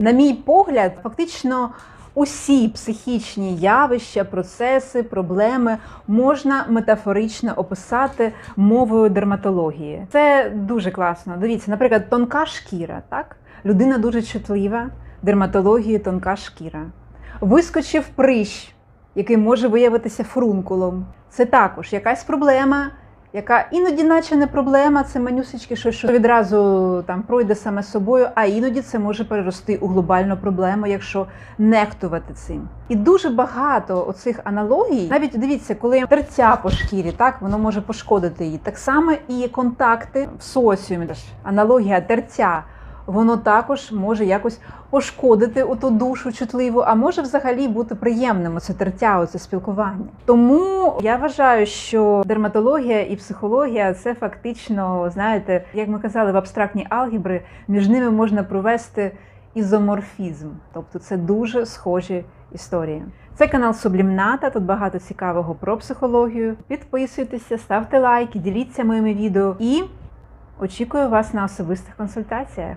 На мій погляд, фактично усі психічні явища, процеси, проблеми можна метафорично описати мовою дерматології. Це дуже класно. Дивіться, наприклад, тонка шкіра, так? Людина дуже чутлива, дерматології тонка шкіра. Вискочив прищ, який може виявитися фрункулом. Це також якась проблема, яка іноді, наче не проблема, це менюсечки, що, що відразу там пройде саме собою, а іноді це може перерости у глобальну проблему, якщо нехтувати цим. І дуже багато оцих аналогій, навіть дивіться, коли терця по шкірі, так воно може пошкодити її. Так само і контакти в соціумі. Аналогія тертя. Воно також може якось пошкодити оту душу чутливу, а може взагалі бути приємним оце тертя, оце спілкування. Тому я вважаю, що дерматологія і психологія це фактично, знаєте, як ми казали, в абстрактній алгебри між ними можна провести ізоморфізм, тобто це дуже схожі історії. Це канал Сублімната. Тут багато цікавого про психологію. Підписуйтеся, ставте лайки, діліться моїми відео і очікую вас на особистих консультаціях.